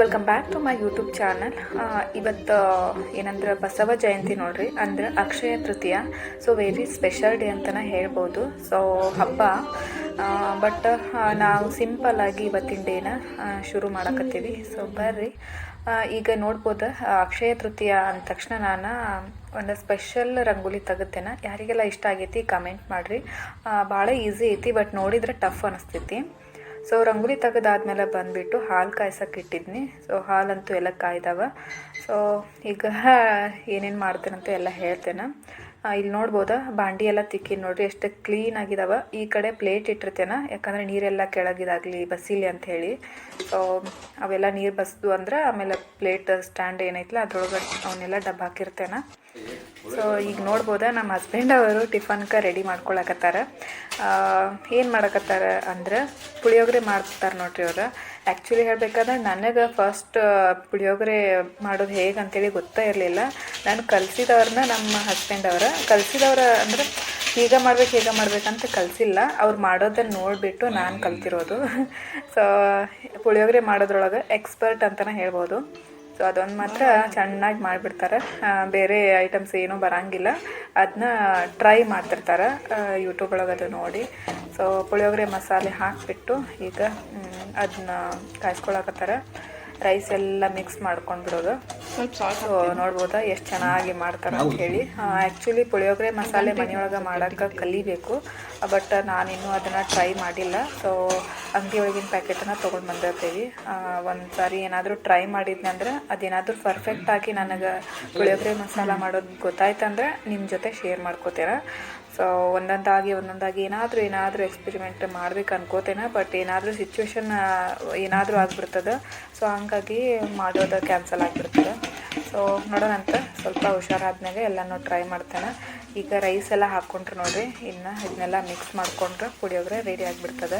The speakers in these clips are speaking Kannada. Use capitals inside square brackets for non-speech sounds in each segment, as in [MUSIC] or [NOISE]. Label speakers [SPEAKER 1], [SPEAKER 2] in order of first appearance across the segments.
[SPEAKER 1] Welcome back to my YouTube channel ಇವತ್ತು ಏನಂದ್ರೆ ಬಸವ ಜಯಂತಿ ನೋಡ್ರಿ. ಅಂದ್ರೆ Akshaya Tritiya. So very special day ಅಂತಲೇ ಹೇಳ್ಬೋದು. ಸೊ ಹಬ್ಬ ಬಟ್ ನಾವು ಸಿಂಪಲ್ ಆಗಿ ಇವತ್ತಿನ ಡೇನ ಶುರು ಮಾಡಕತ್ತೀವಿ. ಸೊ ಬರ್ರಿ. ಈಗ ನೋಡ್ಬೋದು ಅಕ್ಷಯ ತೃತೀಯ ಅಂದ ತಕ್ಷಣ ನಾನು ಒಂದು ಸ್ಪೆಷಲ್ ರಂಗೋಲಿ ತೆಗುತ್ತೇನೆ ಯಾರಿಗೆಲ್ಲ ಇಷ್ಟ ಆಗೈತಿ ಕಮೆಂಟ್ ಮಾಡಿರಿ. ಭಾಳ ಈಸಿ ಐತಿ ಬಟ್ ನೋಡಿದ್ರೆ ಟಫ್ ಅನಿಸ್ತೈತಿ. ಸೊ ರಂಗೋಲಿ ತೆಗೆದಾದ್ಮೇಲೆ ಬಂದುಬಿಟ್ಟು ಹಾಲು ಕಾಯ್ಸಕ್ಕೆ ಇಟ್ಟಿದ್ನಿ. ಸೊ ಹಾಲಂತೂ ಎಲ್ಲ ಕಾಯ್ದವ. ಸೊ ಈಗ [LAUGHS] ಏನೇನು ಮಾಡ್ತೇನಂತ ಎಲ್ಲ ಹೇಳ್ತೇನೆ. ಇಲ್ಲಿ ನೋಡ್ಬೋದಾ? ಬಾಂಡಿ ಎಲ್ಲ ತಿಕ್ಕಿ ನೋಡ್ರಿ, ಎಷ್ಟು ಕ್ಲೀನ್ ಆಗಿದಾವ. ಈ ಕಡೆ ಪ್ಲೇಟ್ ಇಟ್ಟಿರ್ತೇನೆ. ಯಾಕಂದರೆ ನೀರೆಲ್ಲ ಕೆಳಗಿದಾಗಲಿ, ಬಸಿಲಿ ಅಂತ ಹೇಳಿ. ಸೊ ಅವೆಲ್ಲ ನೀರು ಬಸ್ದು ಅಂದ್ರೆ ಆಮೇಲೆ ಪ್ಲೇಟ್ ಸ್ಟ್ಯಾಂಡ್ ಏನೈತಲ್ಲ ಅದ್ರೊಳಗೆ ಅವನ್ನೆಲ್ಲ ಡಬ್ಬ ಹಾಕಿರ್ತೇನೆ. ಸೊ ಈಗ ನೋಡ್ಬೋದಾ, ನಮ್ಮ ಹಸ್ಬೆಂಡ್ ಅವರು ಟಿಫನ್ಕ ರೆಡಿ ಮಾಡ್ಕೊಳಕತ್ತಾರ. ಏನು ಮಾಡಕತ್ತಾರ ಅಂದ್ರೆ ಪುಳಿಯೋಗರೆ ಮಾಡ್ತಾರೆ ನೋಡ್ರಿ ಅವ್ರು. ಆ್ಯಕ್ಚುಲಿ ಹೇಳಬೇಕಾದ್ರೆ ನನಗೆ ಫಸ್ಟ್ ಪುಳಿಯೋಗರೆ ಮಾಡೋದು ಹೇಗೆ ಅಂತೇಳಿ ಗೊತ್ತೇ ಇರಲಿಲ್ಲ. ನಾನು ಕಲಿಸಿದವ್ರನ್ನ ನಮ್ಮ ಹಸ್ಬೆಂಡ್ ಅವರ. ಕಲಿಸಿದವ್ರ ಅಂದ್ರೆ ಈಗ ಮಾಡ್ಬೇಕು ಹೇಗೆ ಮಾಡ್ಬೇಕಂತ ಕಲಿಸಿಲ್ಲ. ಅವ್ರು ಮಾಡೋದನ್ನ ನೋಡಿಬಿಟ್ಟು ನಾನು ಕಲ್ತಿರೋದು. [LAUGHS] ಸೊ ಪುಳಿಯೋಗರೆ ಮಾಡೋದ್ರೊಳಗೆ ಎಕ್ಸ್ಪರ್ಟ್ ಅಂತಲೇ ಹೇಳ್ಬೋದು. ಸೊ ಅದೊಂದು ಮಾತ್ರ ಚೆನ್ನಾಗಿ ಮಾಡಿಬಿಡ್ತಾರೆ. ಬೇರೆ ಐಟಮ್ಸ್ ಏನೂ ಬರೋಂಗಿಲ್ಲ. ಅದನ್ನ ಟ್ರೈ ಮಾಡ್ತಿರ್ತಾರೆ ಯೂಟ್ಯೂಬ್ ಒಳಗೆ ಅದು ನೋಡಿ. ಸೊ ಪುಳಿಯೋಗರೆ ಮಸಾಲೆ ಹಾಕಿಬಿಟ್ಟು ಈಗ ಅದನ್ನ ಕಾಯಿಸ್ಕೊಳಕತ್ತಾರ. ರೈಸ್ ಎಲ್ಲ ಮಿಕ್ಸ್ ಮಾಡ್ಕೊಂಡು ಬಿಡೋದು. ಸೊ ನೋಡ್ಬೋದಾ? ಎಷ್ಟು ಚೆನ್ನಾಗಿ ಮಾಡ್ತಾರೆ ಅಂತ ಹೇಳಿ ಆ್ಯಕ್ಚುಲಿ ಪುಳಿಯೋಗರೆ ಮಸಾಲೆ ಮನೆಯೊಳಗೆ ಮಾಡೋಕ್ಕೆ ಕಲಿಬೇಕು. ಬಟ್ ನಾನಿನ್ನೂ ಅದನ್ನು ಟ್ರೈ ಮಾಡಿಲ್ಲ. ಸೊ ಅಂಗಡಿ ಒಳಗಿನ ಪ್ಯಾಕೆಟನ್ನು ತೊಗೊಂಡು ಬಂದಿರ್ತೀವಿ. ಒಂದು ಸಾರಿ ಏನಾದರೂ ಟ್ರೈ ಮಾಡಿದ್ನಿ ಅಂದ್ರೆ ಅದೇನಾದರೂ ಪರ್ಫೆಕ್ಟಾಗಿ ನನಗೆ ಪುಳಿಯೋಗರೆ ಮಸಾಲ ಮಾಡೋದು ಗೊತ್ತಾಯ್ತಂದ್ರೆ ನಿಮ್ಮ ಜೊತೆ ಶೇರ್ ಮಾಡ್ಕೋತೀರ. ಸೊ ಒಂದೊಂದಾಗಿ ಒಂದೊಂದಾಗಿ ಏನಾದರೂ ಏನಾದರೂ ಎಕ್ಸ್ಪೆರಿಮೆಂಟ್ ಮಾಡ್ಬೇಕು ಅನ್ಕೋತೇನೆ ಬಟ್ ಏನಾದರೂ ಸಿಚುವೇಶನ್ ಏನಾದರೂ ಆಗಿಬಿಡ್ತದೆ. ಸೊ ಹಂಗಾಗಿ ಮಾಡೋದು ಕ್ಯಾನ್ಸಲ್ ಆಗಿಬಿಡ್ತದೆ. ಸೊ ನೋಡೋಣಂತ ಸ್ವಲ್ಪ ಹುಷಾರಾದ್ಮೇಲೆ ಎಲ್ಲನೂ ಟ್ರೈ ಮಾಡ್ತೇನೆ. ಈಗ ರೈಸ್ ಎಲ್ಲ ಹಾಕ್ಕೊಂಡ್ರೆ ನೋಡಿರಿ. ಇನ್ನು ಇದನ್ನೆಲ್ಲ ಮಿಕ್ಸ್ ಮಾಡಿಕೊಂಡ್ರೆ, ಪುಳಿಯೋಗರೆ ರೆಡಿ ಆಗಿಬಿಡ್ತದೆ.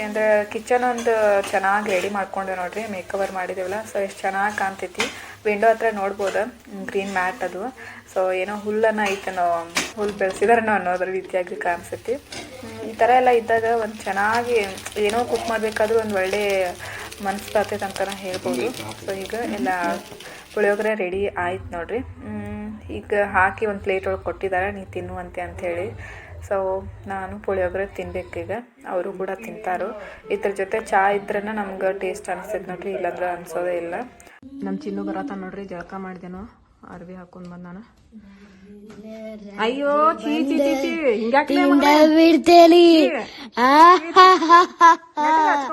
[SPEAKER 1] ಏನಂದ್ರೆ ಕಿಚನ್ ಒಂದು ಚೆನ್ನಾಗಿ ರೆಡಿ ಮಾಡ್ಕೊಂಡೆ ನೋಡಿರಿ. ಮೇಕವರ್ ಮಾಡಿದೇವಲ್ಲ. ಸೊ ಎಷ್ಟು ಚೆನ್ನಾಗಿ ಕಾಣ್ತೈತಿ. ವಿಂಡೋ ಹತ್ರ ನೋಡ್ಬೋದು ಗ್ರೀನ್ ಮ್ಯಾಟ್ ಅದು. ಸೊ ಏನೋ ಹುಲ್ಲನ್ನು ಐತನೋ ಹುಲ್ಲು ಬೆಳೆಸಿದಾರನೋ ಅನ್ನೋದ್ರ ರೀತಿಯಾಗಿ ಕಾಣಿಸುತ್ತೆ. ಈ ಥರ ಎಲ್ಲ ಇದ್ದಾಗ ಒಂದು ಚೆನ್ನಾಗಿ ಏನೋ ಕುಕ್ ಮಾಡಬೇಕಾದ್ರೂ ಒಂದು ಒಳ್ಳೆ ಮನಸ್ಸು ಬರ್ತೈತೆ ಅಂತಲೇ ಹೇಳ್ಬೋದು. ಸೊ ಈಗ ಎಲ್ಲ ಪುಳಿಯೋಗರೆ ರೆಡಿ ಆಯ್ತು ನೋಡ್ರಿ. ಈಗ ಹಾಕಿ ಒಂದು ಪ್ಲೇಟ್ ಒಳಗೆ ಕೊಟ್ಟಿದ್ದಾರೆ ನೀ ತಿನ್ನುವಂತೆ ಅಂಥೇಳಿ ಸೊ ನಾನು ಪುಳಿಯೋಗರೆ ತಿನ್ಬೇಕೀಗ ಅವರು ಕೂಡ ತಿಂತಾರೋ. ಇದ್ರ ಜೊತೆ ಚಾ ಇದ್ರೇ ನಮ್ಗೆ ಟೇಸ್ಟ್ ಅನಿಸ್ತೈತೆ ನೋಡ್ರಿ, ಇಲ್ಲಾಂದ್ರೆ ಅನ್ಸೋದೇ ಇಲ್ಲ. ನಮ್ಮ ಚಿನ್ನು ಬರತ್ತ ನೋಡ್ರಿ ಜಳಕ ಮಾಡಿದೆನೋ ಅರ್ವಿ ಹಾಕೊಂಡ್ ಅಯ್ಯೋ ಚೀ ಚೀ ಹಿಂಗ್ಯಾಕ್ಲೆ
[SPEAKER 2] ಬಿಡ್ತೇಲಿ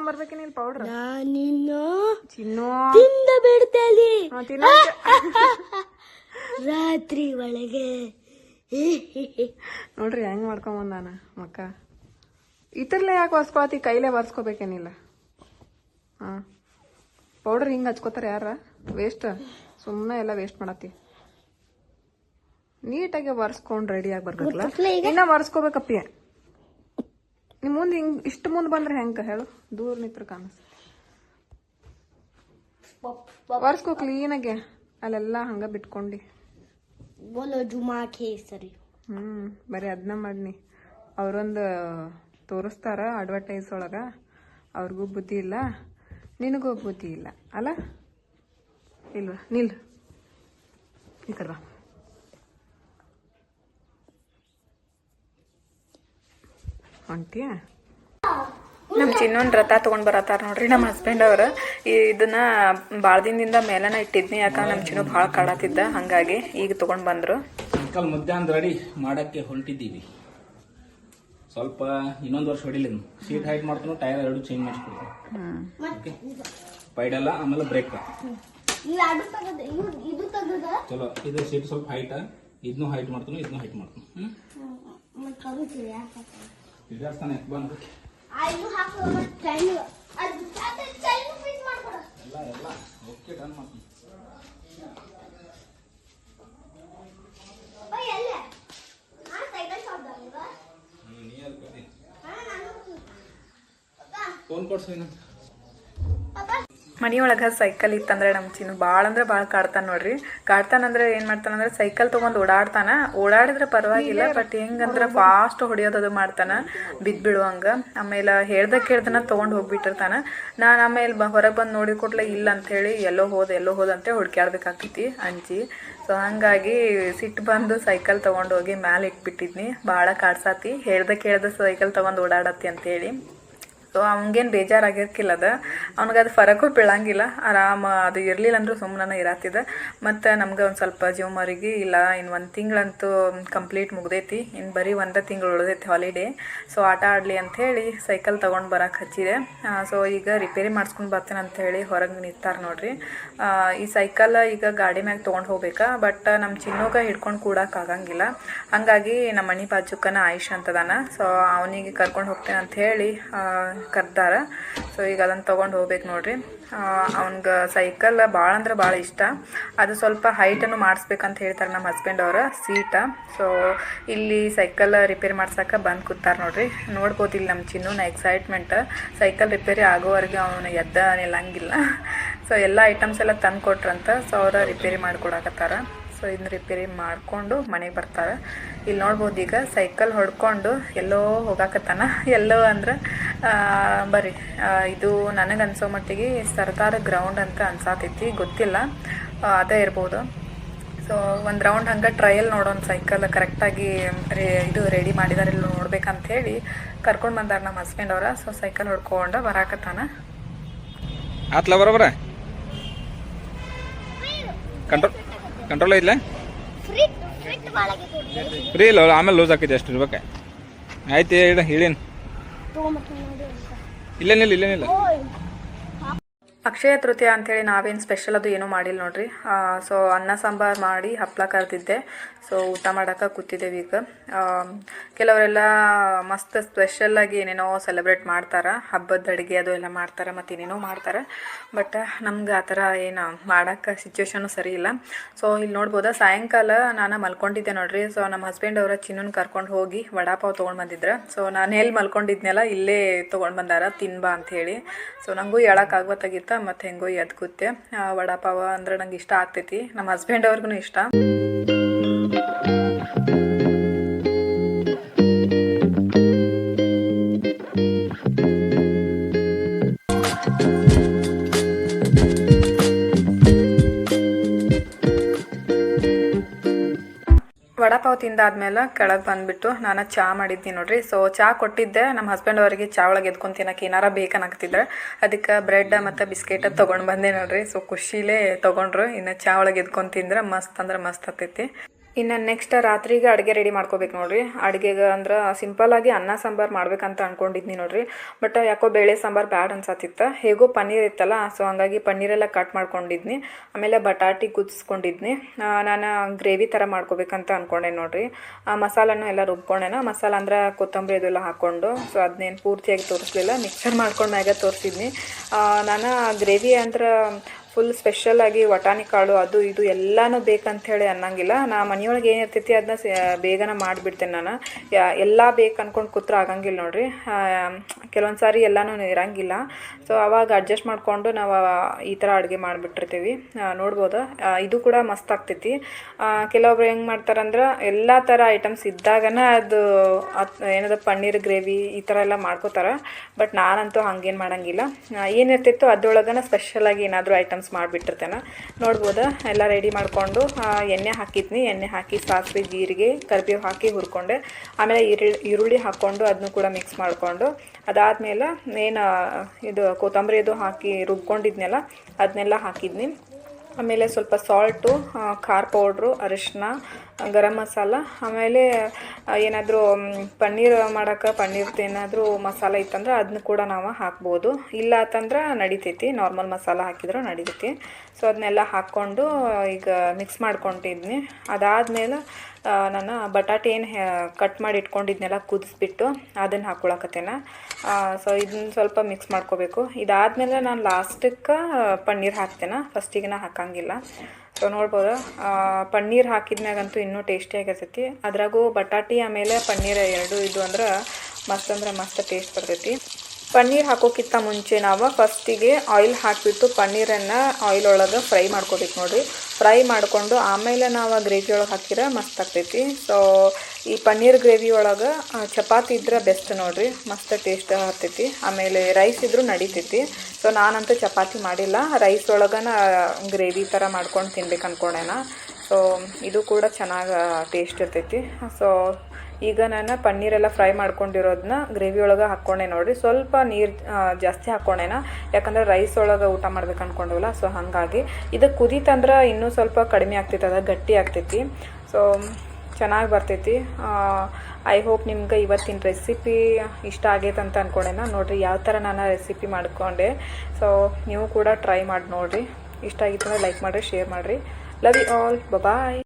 [SPEAKER 1] ಬರ್ಬೇಕೇನಿಲ್ಲ ಪೌಡ್ರ್
[SPEAKER 2] ನಾನಿನ್ನು
[SPEAKER 1] ಚಿನ್ನು.
[SPEAKER 2] ತಿಂದ ಬಿಡ್ತೇಲಿ. ರಾತ್ರಿ ಒಳಗೆ.
[SPEAKER 1] ನೋಡ್ರಿ ಹೆಂಗ್ ಮಾಡ್ಕೊಂಡ್ ಬಂದಾನ ಮಕ್ಕ. ಇತರ್ಲೆ ಯಾಕೆ ಒರ್ಸ್ಕೊಳತಿ ಕೈಲೇ ಒರ್ಸ್ಕೋಬೇಕೇನಿಲ್ಲ ಹಾ. ಪೌಡರ್ ಹಿಂಗೆ ಹಚ್ಕೋತಾರೆ ಯಾರ? ವೇಸ್ಟ್ ಸುಮ್ಮನೆ ಎಲ್ಲ ವೇಸ್ಟ್ ಮಾಡತ್ತಿ. ನೀಟಾಗಿ ಒರೆಸ್ಕೊಂಡು ರೆಡಿ ಆಗಿ ಬರ್ಬೇಕಲ್ಲ? ಇನ್ನ ಒರೆಸ್ಕೋಬೇಕಪ್ಪಿ. ನಿಮ್ ಮುಂದೆ ಹಿಂಗ್ ಇಷ್ಟು ಮುಂದೆ ಬಂದ್ರೆ ಹೆಂಗ ಹೇಳು? ದೂರ ನಿತ್ರ ಕಾಣಿಸ್ ಕ್ಲೀನ್ ಕ್ಲೀನಾಗೆ ಅಲ್ಲೆಲ್ಲ ಹಂಗ ಬಿಟ್ಕೊಂಡಿ.
[SPEAKER 2] ಬೋಲೋ ಜುಮಾ ಕೇಸರಿ.
[SPEAKER 1] ಹ್ಮ್ ಬರೀ ಅದನ್ನ ಮಾಡಿ ಅವ್ರೊಂದು ತೋರಿಸ್ತಾರ ಅಡ್ವರ್ಟೈಸ್ ಒಳಗ. ಅವ್ರಿಗೂ ಬುದ್ಧಿ ಇಲ್ಲ. ನಿನಗೂ ಬುದ್ಧಿ ಇಲ್ಲ. ಅಲ್ಲ? ಇಲ್ವಾ ನಿಲ್ ಈ ಹೊಂಟಿಯಾ ನಮ್ಮ ಚಿನ್ನೊಂದು ರಥ ತೊಗೊಂಡು ಬರತ್ತಾರ ನೋಡ್ರಿ ನಮ್ಮ ಹಸ್ಬೆಂಡ್ ಅವರು. ಇದನ್ನ ಭಾಳ ದಿನದಿಂದ ಮೇಲನ ಇಟ್ಟಿದ್ನಿ ಯಾಕಂದ್ರೆ ನಮ್ಮ ಚಿನ್ನು ಭಾಳ ಕಾಡತ್ತಿದ್ದ ಹಂಗಾಗಿ ಈಗ ತೊಗೊಂಡು ಬಂದರು.
[SPEAKER 3] ಅಂಕಲ್ ಮಧ್ಯಾಹ್ನ ರೆಡಿ ಮಾಡಕ್ಕೆ ಹೊಂಟಿದ್ದೀವಿ ಸ್ವಲ್ಪ ಇನ್ನೊಂದು ವರ್ಷ ಹೊಡಿಲಿ ಸೀಟ್ ಹೈಟ್ ಮಾಡ್ತಾನೋ ಟೈರ್ ಎರಡು ಚೇಂಜ್ ಮಾಡಿಸ್ಕೊಡ್ತೀನಿ. ಓಕೆ ಪೈಡಲ್ಲ ಆಮೇಲೆ ಬ್ರೇಕ್ ಚಲೋ. ಇದು ಸೀಟ್ ಸ್ವಲ್ಪ ಹೈಟ್ ಇದನ್ನು ಹೈಟ್ ಮಾಡ್ತಾನು ಇದನ್ನು ಹೈಟ್ ಮಾಡ್ತಾನೆ. ಹ್ಮ್? ಇದಾಸ್ತಾನೆ ಬಂದು
[SPEAKER 2] ಇದು ಹಾಕೋ ಚೈನ್ ಅದು ಚೈನ್ ಫಿಟ್ ಮಾಡ್ಕೊಡ
[SPEAKER 3] ಎಲ್ಲ ಎಲ್ಲ ಓಕೆ ಡನ್ ಮಾಡ್ತೀನಿ
[SPEAKER 2] ಓಯ್ ಅಲ್ಲ ಆ ಸೈಕಲ್ ಶಾಪ್ ಅಲ್ವಾ
[SPEAKER 3] ಹ್ಮ್, ನೀ ಅಲ್ಲಿ ಬರ್ರಿ
[SPEAKER 2] ಹಾ ನಾನು
[SPEAKER 3] ಫೋನ್ ಕೊಡ್ಸು ಏನಂತ
[SPEAKER 1] ಮನೆಯೊಳಗೆ ಸೈಕಲ್ ಇತ್ತಂದ್ರೆ ನಮ್ಮ ಚಿನ್ನು ಭಾಳ ಅಂದ್ರೆ ಭಾಳ ಕಾಡ್ತಾನ ನೋಡ್ರಿ. ಕಾಡ್ತಾನಂದ್ರೆ ಏನು ಮಾಡ್ತಾನಂದ್ರೆ ಸೈಕಲ್ ತೊಗೊಂಡು ಓಡಾಡ್ತಾನ. ಓಡಾಡಿದ್ರೆ ಪರವಾಗಿಲ್ಲ ಬಟ್ ಹೆಂಗಂದ್ರೆ ಫಾಸ್ಟ್ ಹೊಡಿಯೋದದು ಮಾಡ್ತಾನ. ಬಿದ್ದು ಬಿಡುವಂಗ ಆಮೇಲೆ ಹೇಳ್ದ ಕೇಳ್ದನ ತಗೊಂಡ್ ಹೋಗ್ಬಿಟ್ಟಿರ್ತಾನ. ನಾನು ಆಮೇಲೆ ಬ ಹೊರಗೆ ಬಂದು ನೋಡಿ ಕೊಟ್ಲೆ ಇಲ್ಲ ಅಂಥೇಳಿ ಎಲ್ಲೋ ಹೋದ, ಎಲ್ಲೋ ಹೋದಂತೆ ಹುಡ್ಕ್ಯಾಡ್ಬೇಕಾಗ್ತೈತಿ ಅಂಜಿ. ಸೊ ಹಾಗಾಗಿ ಸಿಟ್ಟು ಬಂದು ಸೈಕಲ್ ತಗೊಂಡ್ ಹೋಗಿ ಮ್ಯಾಲೆ ಇಟ್ಬಿಟ್ಟಿದ್ನಿ. ಭಾಳ ಕಾಡ್ಸಾತಿ. ಹೇಳ್ದ ಕೇಳ್ದ ಸೈಕಲ್ ತೊಗೊಂಡು ಓಡಾಡತ್ತಿ ಅಂತೇಳಿ ಸೊ ಅವ್ನಿಗೇನು ಬೇಜಾರಾಗಿರ್ಕಿಲ್ಲ ಅದು. ಅವ್ನಿಗೆ ಅದು ಫರಕು ಬೀಳಂಗಿಲ್ಲ. ಆರಾಮ ಅದು ಇರಲಿಲ್ಲ ಅಂದ್ರೂ ಸುಮ್ಮನೆ ಇರತ್ತಿದ ಮತ್ತು ನಮ್ಗೆ ಒಂದು ಸ್ವಲ್ಪ ಜೀವ ಮರಿಗೆ ಇಲ್ಲ ಇನ್ನು ಒಂದು ತಿಂಗಳಂತೂ ಕಂಪ್ಲೀಟ್ ಮುಗ್ದೈತಿ. ಇನ್ನು ಬರೀ ಒಂದು ತಿಂಗಳು ಉಳ್ದೈತಿ ಹಾಲಿಡೇ. ಸೊ ಆಟ ಆಡಲಿ ಅಂಥೇಳಿ ಸೈಕಲ್ ತೊಗೊಂಡು ಬರಕ್ಕೆ ಹಚ್ಚಿದೆ. ಸೊ ಈಗ ರಿಪೇರಿ ಮಾಡಿಸ್ಕೊಂಡು ಬರ್ತೇನೆ ಅಂಥೇಳಿ ಹೊರಗೆ ನಿಂತಾರೆ ನೋಡಿರಿ. ಈ ಸೈಕಲ್ ಈಗ ಗಾಡಿ ಮ್ಯಾಗ ತೊಗೊಂಡು ಹೋಗ್ಬೇಕಾ? ಬಟ್ ನಮ್ಮ ಚಿನ್ನೋಗ ಹಿಡ್ಕೊಂಡು ಕೂಡಕ್ಕಾಗಂಗಿಲ್ಲ ಹಂಗಾಗಿ ನಮ್ಮ ಮನೆ ಬಾಜುಕನ ಆಯುಷ್ ಅಂತದಾನ. ಸೊ ಅವನಿಗೆ ಕರ್ಕೊಂಡು ಹೋಗ್ತೇನೆ ಅಂತ ಹೇಳಿ ಕರ್ದಾರ ಸೊ ಈಗ ಅದನ್ನು ತೊಗೊಂಡು ಹೋಗ್ಬೇಕು ನೋಡ್ರಿ. ಅವ್ನಿಗೆ ಸೈಕಲ್ ಭಾಳ ಅಂದ್ರೆ ಭಾಳ ಇಷ್ಟ. ಅದು ಸ್ವಲ್ಪ ಹೈಟನ್ನು ಮಾಡಿಸ್ಬೇಕಂತ ಹೇಳ್ತಾರೆ ನಮ್ಮ ಹಸ್ಬೆಂಡ್ ಅವರ ಸೀಟ ಸೊ ಇಲ್ಲಿ ಸೈಕಲ್ ರಿಪೇರಿ ಮಾಡ್ಸಕ್ಕೆ ಬಂದು ಕೂತಾರೆ ನೋಡ್ರಿ. ನೋಡ್ಬೋದು ಇಲ್ಲಿ ನಮ್ಮ ಚಿನ್ನೂನ ಎಕ್ಸೈಟ್ಮೆಂಟ್ ಸೈಕಲ್ ರಿಪೇರಿ ಆಗೋವರೆಗೆ ಅವನು ಎದ್ದ ನಿಲ್ಲಂಗಿಲ್ಲ ಸೊ ಎಲ್ಲ ಐಟಮ್ಸ್ ಎಲ್ಲ ತಂದು ಕೊಟ್ರಂತ ಸೊ ಅವರ ರಿಪೇರಿ ಮಾಡಿಕೊಡಕತ್ತಾರ. ಸೊ ಇದನ್ನ ರಿಪೇರಿ ಮಾಡಿಕೊಂಡು ಮನೆಗೆ ಬರ್ತಾರೆ. ಇಲ್ಲಿ ನೋಡ್ಬೋದು ಈಗ ಸೈಕಲ್ ಹೊಡ್ಕೊಂಡು ಎಲ್ಲೋ ಹೋಗಾಕತ್ತಾನ. ಎಲ್ಲೋ ಅಂದ್ರೆ ಬರೀ ಇದು ನನಗೆ ಅನ್ಸೋ ಮಟ್ಟಿಗೆ ಸರ್ಕಾರ ಗ್ರೌಂಡ್ ಅಂತ ಅನ್ಸಾತೈತಿ, ಗೊತ್ತಿಲ್ಲ. ಅದೇ ಇರ್ಬೋದು. ಸೊ ಒಂದು ರೌಂಡ್ ಹಂಗೆ ಟ್ರಯಲ್ ನೋಡೋಣ ಸೈಕಲ್ ಕರೆಕ್ಟಾಗಿ ರೇ, ಇದು ರೆಡಿ ಮಾಡಿದಾರೆ ಇಲ್ಲಿ ನೋಡ್ಬೇಕಂತ ಹೇಳಿ ಕರ್ಕೊಂಡು ಬಂದಾರ ನಮ್ಮ ಹಸ್ಬೆಂಡ್ ಅವರ. ಸೊ ಸೈಕಲ್ ಹೊಡ್ಕೊಂಡು ಬರಾಕತ್ತಾನ.
[SPEAKER 3] ಆತ್ಲ ಬರೋಬ್ರ? ಕಂಟ್ರೋಲ್ ಕಂಟ್ರೋಲ್
[SPEAKER 2] ಇಲ್ಲ
[SPEAKER 3] ಫ್ರೀ ಇಲ್ಲ ಆಮೇಲೆ ಲೂಸ್ ಹಾಕಿದ್ದೆ ಅಷ್ಟು ಇರ್ಬೇಕೆ. ಆಯ್ತು ಹೇಳಿ
[SPEAKER 2] ಅಂತ.
[SPEAKER 3] ಇಲ್ಲೇನಿಲ್ಲ ಇಲ್ಲೇನಿಲ್ಲ
[SPEAKER 1] ಅಕ್ಷಯ ತೃತೀಯ ಅಂಥೇಳಿ ನಾವೇನು ಸ್ಪೆಷಲ್ ಅದು ಏನೂ ಮಾಡಿಲ್ಲ ನೋಡ್ರಿ. ಸೊ ಅನ್ನ ಸಾಂಬಾರು ಮಾಡಿ ಹಪ್ಪಳ ಕರೆದಿದ್ದೆ. ಸೊ ಊಟ ಮಾಡೋಕೆ ಕೂತಿದ್ದೇವೆ ಈಗ. ಕೆಲವರೆಲ್ಲ ಮಸ್ತ್ ಸ್ಪೆಷಲ್ಲಾಗಿ ಏನೇನೋ ಸೆಲೆಬ್ರೇಟ್ ಮಾಡ್ತಾರೆ. ಹಬ್ಬದ ಅಡುಗೆ ಅದು ಎಲ್ಲ ಮಾಡ್ತಾರೆ ಮತ್ತು ಏನೇನೋ ಮಾಡ್ತಾರೆ. ಬಟ್ ನಮ್ಗೆ ಆ ಥರ ಏನು ಮಾಡೋಕ್ಕೆ ಸಿಚುವೇಶನು ಸರಿ ಇಲ್ಲ. ಸೊ ಇಲ್ಲಿ ನೋಡ್ಬೋದಾ, ಸಾಯಂಕಾಲ ನಾನು ಮಲ್ಕೊಂಡಿದ್ದೆ ನೋಡ್ರಿ. ಸೊ ನಮ್ಮ ಹಸ್ಬೆಂಡ್ ಅವರ ಚಿನ್ನನ್ ಕರ್ಕೊಂಡು ಹೋಗಿ ವಡಾಪಾವ್ ತೊಗೊಂಡು ಬಂದಿದ್ರು. ಸೊ ನಾನು ಎಲ್ಲಿ ಮಲ್ಕೊಂಡಿದ್ನೆಲ್ಲ, ಇಲ್ಲೇ ತೊಗೊಂಡು ಬಂದಾರ, ತಿನ್ಬಾ ಅಂಥೇಳಿ ಸೊ ನನಗೂ ಮತ್ತು ಹೆಂಗೋ ಎದ್ದು ಕೂತೆ ವಡಾಪಾವ ಅಂದ್ರೆ ನಂಗೆ ಇಷ್ಟ ಆಗ್ತೈತಿ. ನಮ್ಮ ಹಸ್ಬೆಂಡ್ ಅವ್ರಿಗೂ ಇಷ್ಟ. ವಡಾಪಾವ್ ತಿಂದಾದ್ಮೇಲೆ ಕೆಳಗೆ ಬಂದ್ಬಿಟ್ಟು ನಾನು ಚಾ ಮಾಡಿದ್ದೀನಿ ನೋಡ್ರಿ. ಸೊ ಚಾ ಕೊಟ್ಟಿದ್ದೆ. ನಮ್ಮ ಹಸ್ಬೆಂಡ್ ಅವರಿಗೆ ಚಾ ಒಳಗೆ ಎದ್ಕೊಂಡು ತಿನ್ನಕ್ಕೆ ಏನಾರ ಬೇಕನ್ನಾಗ್ತಿದ್ರೆ ಅದಕ್ಕೆ ಬ್ರೆಡ್ ಮತ್ತು ಬಿಸ್ಕೆಟ್ ತೊಗೊಂಡು ಬಂದೆ ನೋಡ್ರಿ. ಸೊ ಖುಷಿಲೇ ತೊಗೊಂಡ್ರು. ಇನ್ನು ಚಾ ಒಳಗೆ ಎದ್ಕೊಂಡು ತಿಂದ್ರೆ ಮಸ್ತ್ ಅಂದ್ರೆ ಮಸ್ತ್ ಆಗ್ತೈತಿ. ಇನ್ನು ನೆಕ್ಸ್ಟ್ ರಾತ್ರಿಗೆ ಅಡುಗೆ ರೆಡಿ ಮಾಡ್ಕೋಬೇಕು ನೋಡಿರಿ. ಅಡುಗೆಗೆ ಅಂದ್ರೆ ಸಿಂಪಲ್ಲಾಗಿ ಅನ್ನ, ಸಾಂಬಾರು ಮಾಡ್ಬೇಕಂತ ಅಂದ್ಕೊಂಡಿದ್ನಿ ನೋಡಿರಿ. ಬಟ್ ಯಾಕೋ ಬೇಳೆ, ಸಾಂಬಾರು ಬ್ಯಾಡ್ ಅನ್ಸತ್ತಿತ್ತು. ಹೇಗೋ ಪನ್ನೀರ್ ಇತ್ತಲ್ಲ ಸೊ ಹಂಗಾಗಿ ಪನ್ನೀರೆಲ್ಲ ಕಟ್ ಮಾಡ್ಕೊಂಡಿದ್ನಿ. ಆಮೇಲೆ ಬಟಾಟಿ ಕುದಿಸ್ಕೊಂಡಿದ್ನಿ. ನಾನು ಗ್ರೇವಿ ಥರ ಮಾಡ್ಕೋಬೇಕಂತ ಅಂದ್ಕೊಂಡೆ ನೋಡಿರಿ. ಆ, ಮಸಾಲನೂ ಎಲ್ಲ ರುಬ್ಕೊಂಡೆನ. ಮಸಾಲ ಅಂದ್ರೆ ಕೊತ್ತಂಬರಿ ಅದೆಲ್ಲ ಹಾಕ್ಕೊಂಡು ಸೊ ಅದನ್ನೇನು ಪೂರ್ತಿಯಾಗಿ ತೋರಿಸ್ಲಿಲ್ಲ. ಮಿಕ್ಸರ್ ಮಾಡ್ಕೊಂಡು ಮ್ಯಾಗ ತೋರಿಸಿದ್ನಿ. ನಾನು ಗ್ರೇವಿ ಅಂದ್ರೆ ಫುಲ್ ಸ್ಪೆಷಲಾಗಿ ವಟಾಣಿ ಕಾಳು ಅದು ಇದು ಎಲ್ಲನೂ ಬೇಕಂಥೇಳಿ ಅನ್ನಂಗಿಲ್ಲ. ನಾ ಮನೆಯೊಳಗೆ ಏನಿರ್ತೈತಿ ಅದನ್ನ ಬೇಗನೆ ಮಾಡಿಬಿಡ್ತೇನೆ ನಾನು. ಎಲ್ಲ ಬೇಕು ಅನ್ಕೊಂಡು ಕೂತ್ರೆ ಆಗಂಗಿಲ್ಲ ನೋಡ್ರಿ. ಕೆಲವೊಂದು ಸಾರಿ ಎಲ್ಲನೂ ಇರಂಗಿಲ್ಲ. ಸೊ ಅವಾಗ ಅಡ್ಜಸ್ಟ್ ಮಾಡಿಕೊಂಡು ನಾವು ಈ ಥರ ಅಡುಗೆ ಮಾಡಿಬಿಟ್ಟಿರ್ತೀವಿ. ನೋಡ್ಬೋದು. ಇದು ಕೂಡ ಮಸ್ತ್ ಆಗ್ತೈತಿ. ಕೆಲವೊಬ್ರು ಹೆಂಗೆ ಮಾಡ್ತಾರಂದ್ರೆ ಎಲ್ಲ ಥರ ಐಟಮ್ಸ್ ಇದ್ದಾಗನೇ ಅದು ಏನದ ಪನ್ನೀರ್ ಗ್ರೇವಿ ಈ ಥರ ಎಲ್ಲ ಮಾಡ್ಕೋತಾರೆ. ಬಟ್ ನಾನಂತೂ ಹಂಗೇನು ಮಾಡಂಗಿಲ್ಲ. ಆ, ಏನಿರ್ತಿತ್ತು ಅದ್ರೊಳಗನ ಸ್ಪೆಷಲಾಗಿ ಏನಾದರೂ ಐಟಮ್ಸ್ ಮಾಡಿಬಿಟ್ಟಿರ್ತೇನೆ. ನೋಡ್ಬೋದು? ಎಲ್ಲ ರೆಡಿ ಮಾಡಿಕೊಂಡು ಎಣ್ಣೆ ಹಾಕಿದ್ನಿ. ಎಣ್ಣೆ ಹಾಕಿ ಸಾಸಿವೆ, ಜೀರಿಗೆ, ಕರಿಬೇವು ಹಾಕಿ ಹುರ್ಕೊಂಡೆ. ಆಮೇಲೆ ಈರುಳ್ಳಿ ಈರುಳ್ಳಿ ಹಾಕ್ಕೊಂಡು ಅದನ್ನು ಕೂಡ ಮಿಕ್ಸ್ ಮಾಡಿಕೊಂಡು, ಅದಾದಮೇಲೆ ಏನು, ಇದು ಕೊತ್ತಂಬರಿ ಇದು ಹಾಕಿ ರುಬ್ಕೊಂಡಿದ್ನೆಲ್ಲ ಅದನ್ನೆಲ್ಲ ಹಾಕಿದ್ನಿ. ಆಮೇಲೆ ಸ್ವಲ್ಪ ಸಾಲ್ಟು ಖಾರ ಪೌಡ್ರು ಅರಿಶಿನ ಗರಂ ಮಸಾಲ, ಆಮೇಲೆ ಏನಾದರೂ ಪನ್ನೀರ್ ಮಾಡೋಕೆ ಪನ್ನೀರ್ದು ಏನಾದರೂ ಮಸಾಲ ಇತ್ತಂದ್ರೆ ಅದನ್ನ ಕೂಡ ನಾವು ಹಾಕ್ಬೋದು. ಇಲ್ಲ ಅಂತಂದ್ರೆ ನಡಿತೈತಿ, ನಾರ್ಮಲ್ ಮಸಾಲ ಹಾಕಿದ್ರೆ ನಡಿತೈತಿ. ಸೊ ಅದನ್ನೆಲ್ಲ ಹಾಕ್ಕೊಂಡು, ಈಗ ಮಿಕ್ಸ್ ಮಾಡ್ಕೊಂಡಿದ್ನಿ ಅದಾದಮೇಲೆ ನಾನು ಬಟಾಟೆ ಏನು ಕಟ್ ಮಾಡಿ ಇಟ್ಕೊಂಡಿದ್ನೆಲ್ಲ ಕುದಿಸ್ಬಿಟ್ಟು ಅದನ್ನು ಹಾಕ್ಕೊಳಕತ್ತೇನ ಸೊ ಇದನ್ನ ಸ್ವಲ್ಪ ಮಿಕ್ಸ್ ಮಾಡ್ಕೋಬೇಕು. ಇದಾದಮೇಲೆ ನಾನು ಲಾಸ್ಟಕ್ಕೆ ಪನ್ನೀರ್ ಹಾಕ್ತೇನೆ. ಫಸ್ಟಿಗೆ ನಾ ಹಾಕಂಗಿಲ್ಲ. ಸೊ ನೋಡ್ಬೋದು? ಪನ್ನೀರ್ ಹಾಕಿದ್ಮ್ಯಾಗಂತೂ ಇನ್ನೂ ಟೇಸ್ಟಿಯಾಗಿರ್ತೈತಿ ಅದ್ರಾಗೂ ಬಟಾಟಿ ಆಮೇಲೆ ಪನ್ನೀರ್ ಎರಡು ಇದು ಅಂದ್ರೆ ಮಸ್ತ್ ಅಂದ್ರೆ ಮಸ್ತ್ ಟೇಸ್ಟ್ ಬರ್ತೈತಿ. ಪನ್ನೀರ್ ಹಾಕೋಕ್ಕಿಂತ ಮುಂಚೆ ನಾವು ಫಸ್ಟಿಗೆ ಆಯಿಲ್ ಹಾಕಿಬಿಟ್ಟು ಪನ್ನೀರನ್ನು ಆಯಿಲ್ ಒಳಗೆ ಫ್ರೈ ಮಾಡ್ಕೋಬೇಕು ನೋಡಿರಿ. ಫ್ರೈ ಮಾಡಿಕೊಂಡು ಆಮೇಲೆ ನಾವು ಗ್ರೇವಿ ಒಳಗೆ ಹಾಕಿದ್ರೆ ಮಸ್ತ್ ಆಗ್ತೈತಿ. ಸೊ ಈ ಪನ್ನೀರ್ ಗ್ರೇವಿ ಒಳಗೆ ಚಪಾತಿ ಇದ್ರೆ ಬೆಸ್ಟ್ ನೋಡಿರಿ. ಮಸ್ತ್ ಟೇಸ್ಟ್ ಆಗ್ತೈತಿ. ಆಮೇಲೆ ರೈಸ್ ಇದ್ರೂ ನಡಿತೈತಿ. ಸೊ ನಾನಂತೂ ಚಪಾತಿ ಮಾಡಿಲ್ಲ. ರೈಸ್ ಒಳಗನ ಗ್ರೇವಿ ಥರ ಮಾಡ್ಕೊಂಡು ತಿನ್ಬೇಕು ಅಂದ್ಕೊಂಡೇನ ಸೊ ಇದು ಕೂಡ ಚೆನ್ನಾಗಿ ಟೇಸ್ಟ್ ಇರ್ತೈತಿ. ಸೊ ಈಗ ನಾನು ಪನ್ನೀರೆಲ್ಲ ಫ್ರೈ ಮಾಡ್ಕೊಂಡಿರೋದನ್ನ ಗ್ರೇವಿ ಒಳಗೆ ಹಾಕ್ಕೊಂಡೆ ನೋಡಿರಿ. ಸ್ವಲ್ಪ ನೀರು ಜಾಸ್ತಿ ಹಾಕ್ಕೊಂಡೇನ? ಯಾಕಂದ್ರೆ ರೈಸ್ ಒಳಗೆ ಊಟ ಮಾಡ್ಬೇಕು ಅಂದ್ಕೊಂಡವಲ್ಲ ಸೊ ಹಾಗಾಗಿ. ಇದು ಕುದೀತಂದ್ರೆ ಇನ್ನೂ ಸ್ವಲ್ಪ ಕಡಿಮೆ ಆಗ್ತೈತೆ, ಅದ ಗಟ್ಟಿ ಆಗ್ತೈತಿ. ಸೊ, ಚೆನ್ನಾಗಿ ಬರ್ತೈತಿ. ಐ ಹೋಪ್ ನಿಮ್ಗೆ ಇವತ್ತಿನ ರೆಸಿಪಿ ಇಷ್ಟ ಆಗೈತೆ ಅಂತ ಅಂದ್ಕೊಂಡೇನ ನೋಡಿರಿ ಯಾವ ಥರ ನಾನು ರೆಸಿಪಿ ಮಾಡ್ಕೊಂಡೆ. ಸೊ, ನೀವು ಕೂಡ ಟ್ರೈ ಮಾಡಿ ನೋಡಿರಿ. ಇಷ್ಟ ಆಗಿತ್ತು ಅಂದರೆ ಲೈಕ್ ಮಾಡಿರಿ, ಶೇರ್ ಮಾಡಿರಿ. Love you all bye